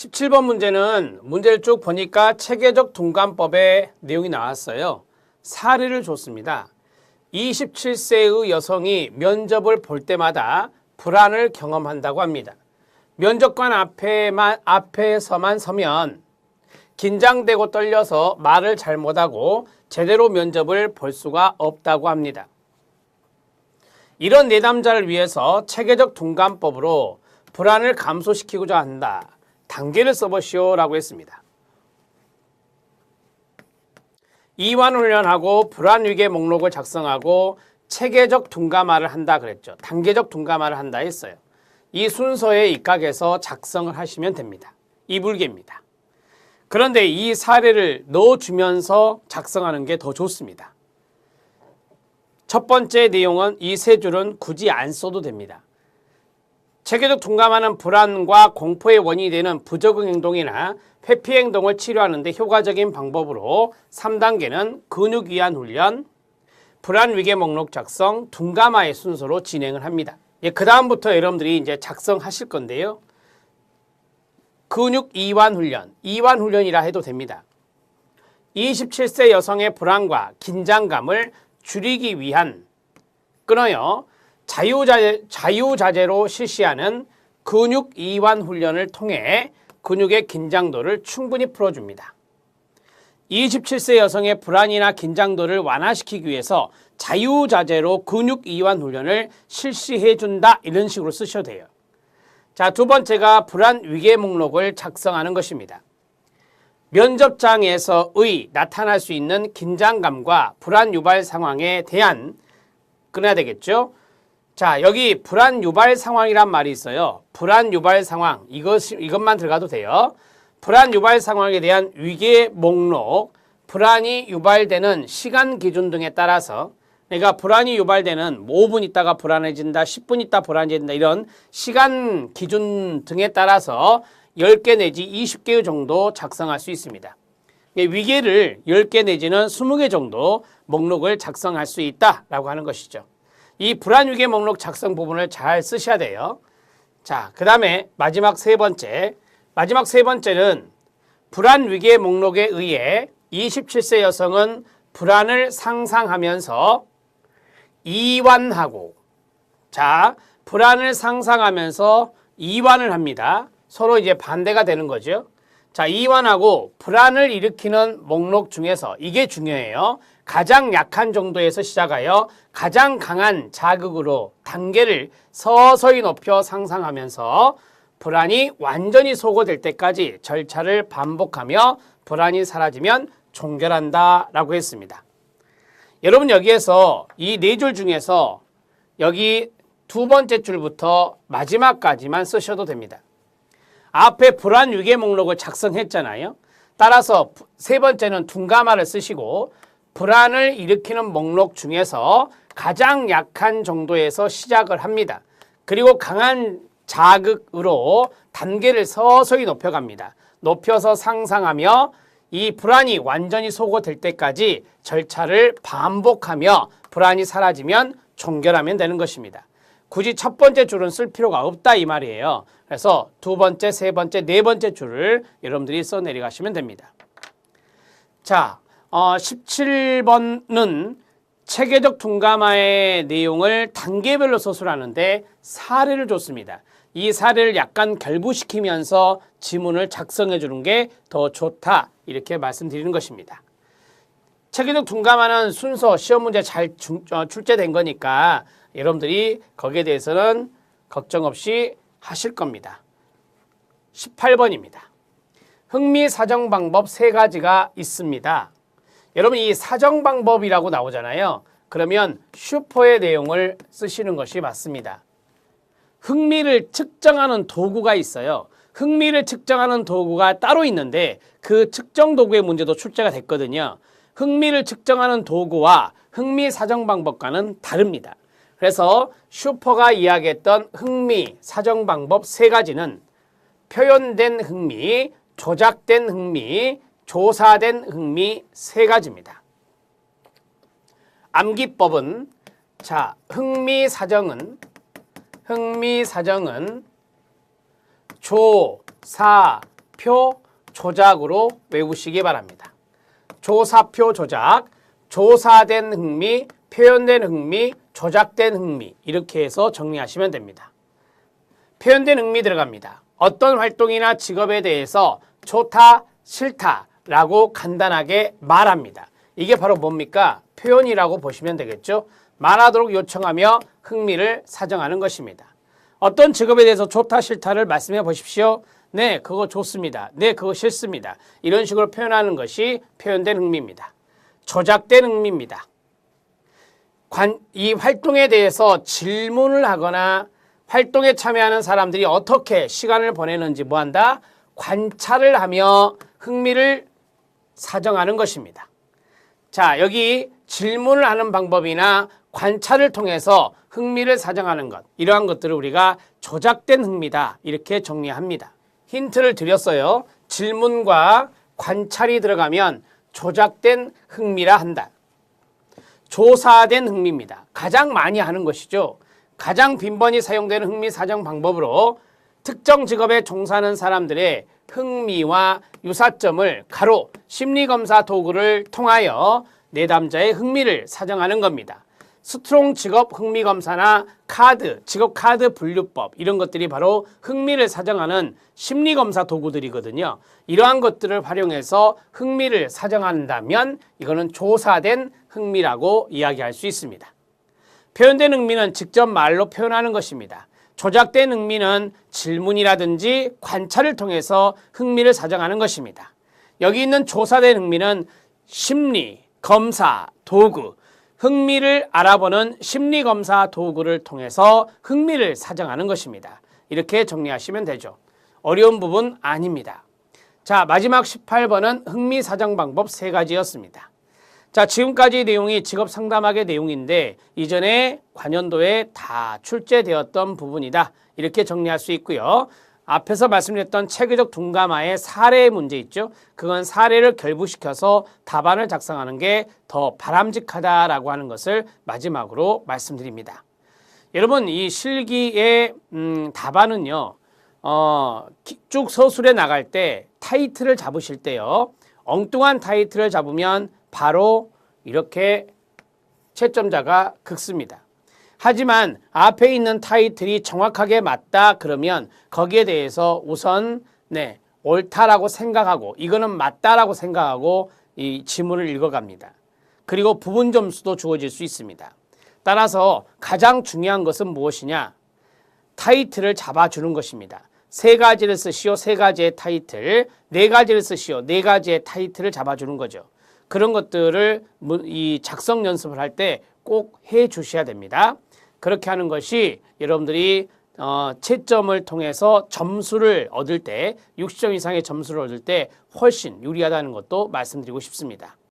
17번 문제는 문제를 쭉 보니까 체계적 동감법의 내용이 나왔어요. 사례를 줬습니다. 27세의 여성이 면접을 볼 때마다 불안을 경험한다고 합니다. 면접관 앞에만, 앞에서만 서면 긴장되고 떨려서 말을 잘 못하고 제대로 면접을 볼 수가 없다고 합니다. 이런 내담자를 위해서 체계적 동감법으로 불안을 감소시키고자 한다. 단계를 써보시오라고 했습니다. 이완 훈련하고 불안 위계 목록을 작성하고 체계적 둔감화를 한다 그랬죠. 단계적 둔감화를 한다 했어요. 이 순서에 입각해서 작성을 하시면 됩니다. 이불계입니다. 그런데 이 사례를 넣어주면서 작성하는 게 더 좋습니다. 첫 번째 내용은 이 세 줄은 굳이 안 써도 됩니다. 체계적 둔감화는 불안과 공포의 원인이 되는 부적응 행동이나 회피 행동을 치료하는 데 효과적인 방법으로 3단계는 근육 위안 훈련, 불안 위계 목록 작성, 둔감화의 순서로 진행을 합니다. 예, 그 다음부터 여러분들이 이제 작성하실 건데요. 근육 이완 훈련, 이완 훈련이라 해도 됩니다. 27세 여성의 불안과 긴장감을 줄이기 위한 끊어요. 자유자재, 자유자재로 실시하는 근육 이완 훈련을 통해 근육의 긴장도를 충분히 풀어줍니다. 27세 여성의 불안이나 긴장도를 완화시키기 위해서 자유자재로 근육 이완 훈련을 실시해준다 이런 식으로 쓰셔도 돼요. 자, 두 번째가 불안 위계 목록을 작성하는 것입니다. 면접장에서의 나타날 수 있는 긴장감과 불안 유발 상황에 대한 끊어야 되겠죠. 자, 여기 불안 유발 상황이란 말이 있어요. 불안 유발 상황. 이것 이것만 들어가도 돼요. 불안 유발 상황에 대한 위계 목록, 불안이 유발되는 시간 기준 등에 따라서 그러니까 불안이 유발되는 5분 있다가 불안해진다, 10분 있다 불안해진다 이런 시간 기준 등에 따라서 10개 내지 20개 정도 작성할 수 있습니다. 위계를 10개 내지는 20개 정도 목록을 작성할 수 있다라고 하는 것이죠. 이 불안위계 목록 작성 부분을 잘 쓰셔야 돼요. 자, 그 다음에 마지막 세 번째. 마지막 세 번째는 불안위계 목록에 의해 27세 여성은 불안을 상상하면서 이완하고 자, 불안을 상상하면서 이완을 합니다. 서로 이제 반대가 되는 거죠. 자, 이완하고 불안을 일으키는 목록 중에서 이게 중요해요. 가장 약한 정도에서 시작하여 가장 강한 자극으로 단계를 서서히 높여 상상하면서 불안이 완전히 소거될 때까지 절차를 반복하며 불안이 사라지면 종결한다 라고 했습니다. 여러분 여기에서 이 네 줄 중에서 여기 두 번째 줄부터 마지막까지만 쓰셔도 됩니다. 앞에 불안 유계 목록을 작성했잖아요. 따라서 세 번째는 둔감화를 쓰시고 불안을 일으키는 목록 중에서 가장 약한 정도에서 시작을 합니다. 그리고 강한 자극으로 단계를 서서히 높여갑니다. 높여서 상상하며 이 불안이 완전히 소거될 때까지 절차를 반복하며 불안이 사라지면 종결하면 되는 것입니다. 굳이 첫 번째 줄은 쓸 필요가 없다 이 말이에요. 그래서 두 번째, 세 번째, 네 번째 줄을 여러분들이 써 내려가시면 됩니다. 자, 어, 17번은 체계적 둔감화의 내용을 단계별로 서술하는데 사례를 줬습니다. 이 사례를 약간 결부시키면서 지문을 작성해 주는 게 더 좋다 이렇게 말씀드리는 것입니다. 체계적 둔감화는 순서 시험 문제 잘 중, 어, 출제된 거니까 여러분들이 거기에 대해서는 걱정 없이 하실 겁니다. 18번입니다. 흥미 사정 방법 세 가지가 있습니다. 여러분 이 사정 방법이라고 나오잖아요. 그러면 슈퍼의 내용을 쓰시는 것이 맞습니다. 흥미를 측정하는 도구가 있어요. 흥미를 측정하는 도구가 따로 있는데 그 측정 도구의 문제도 출제가 됐거든요. 흥미를 측정하는 도구와 흥미 사정 방법과는 다릅니다. 그래서 슈퍼가 이야기했던 흥미 사정 방법 세 가지는 표현된 흥미, 조작된 흥미, 조사된 흥미 세 가지입니다. 암기법은 자 흥미 사정은 흥미 사정은 조, 사, 조사표 조작으로 외우시기 바랍니다. 조사표 조작, 조사된 흥미, 표현된 흥미, 조작된 흥미 이렇게 해서 정리하시면 됩니다. 표현된 흥미 들어갑니다. 어떤 활동이나 직업에 대해서 좋다, 싫다 라고 간단하게 말합니다. 이게 바로 뭡니까? 표현이라고 보시면 되겠죠. 말하도록 요청하며 흥미를 사정하는 것입니다. 어떤 직업에 대해서 좋다, 싫다를 말씀해 보십시오. 네, 그거 좋습니다. 네, 그거 싫습니다. 이런 식으로 표현하는 것이 표현된 흥미입니다. 조작된 흥미입니다. 관, 이 활동에 대해서 질문을 하거나 활동에 참여하는 사람들이 어떻게 시간을 보내는지 뭐한다? 관찰을 하며 흥미를 사정하는 것입니다. 자, 여기 질문을 하는 방법이나 관찰을 통해서 흥미를 사정하는 것, 이러한 것들을 우리가 조작된 흥미다. 이렇게 정리합니다. 힌트를 드렸어요. 질문과 관찰이 들어가면 조작된 흥미라 한다. 조사된 흥미입니다. 가장 많이 하는 것이죠. 가장 빈번히 사용되는 흥미 사정 방법으로 특정 직업에 종사하는 사람들의 흥미와 유사점을 가로 심리검사 도구를 통하여 내담자의 흥미를 사정하는 겁니다. 스트롱 직업 흥미 검사나 카드, 직업 카드 분류법 이런 것들이 바로 흥미를 사정하는 심리 검사 도구들이거든요. 이러한 것들을 활용해서 흥미를 사정한다면 이거는 조사된 흥미라고 이야기할 수 있습니다. 표현된 흥미는 직접 말로 표현하는 것입니다. 조작된 흥미는 질문이라든지 관찰을 통해서 흥미를 사정하는 것입니다. 여기 있는 조사된 흥미는 심리, 검사, 도구, 흥미를 알아보는 심리검사 도구를 통해서 흥미를 사정하는 것입니다. 이렇게 정리하시면 되죠. 어려운 부분 아닙니다. 자, 마지막 18번은 흥미 사정 방법 세 가지였습니다. 자, 지금까지 내용이 직업 상담학의 내용인데 이전에 관연도에 다 출제되었던 부분이다. 이렇게 정리할 수 있고요. 앞에서 말씀드렸던 체계적 둔감화의 사례 문제 있죠. 그건 사례를 결부시켜서 답안을 작성하는 게 더 바람직하다라고 하는 것을 마지막으로 말씀드립니다. 여러분 이 실기의 음, 답안은요. 어, 쭉 서술에 나갈 때 타이틀을 잡으실 때요. 엉뚱한 타이틀을 잡으면 바로 이렇게 채점자가 긋습니다. 하지만 앞에 있는 타이틀이 정확하게 맞다 그러면 거기에 대해서 우선 네, 옳다라고 생각하고 이거는 맞다라고 생각하고 이 지문을 읽어갑니다. 그리고 부분 점수도 주어질 수 있습니다. 따라서 가장 중요한 것은 무엇이냐? 타이틀을 잡아주는 것입니다. 세 가지를 쓰시오, 세 가지의 타이틀, 네 가지를 쓰시오, 네 가지의 타이틀을 잡아주는 거죠. 그런 것들을 이 작성 연습을 할 때 꼭 해 주셔야 됩니다. 그렇게 하는 것이 여러분들이 어, 채점을 통해서 점수를 얻을 때 60점 이상의 점수를 얻을 때 훨씬 유리하다는 것도 말씀드리고 싶습니다.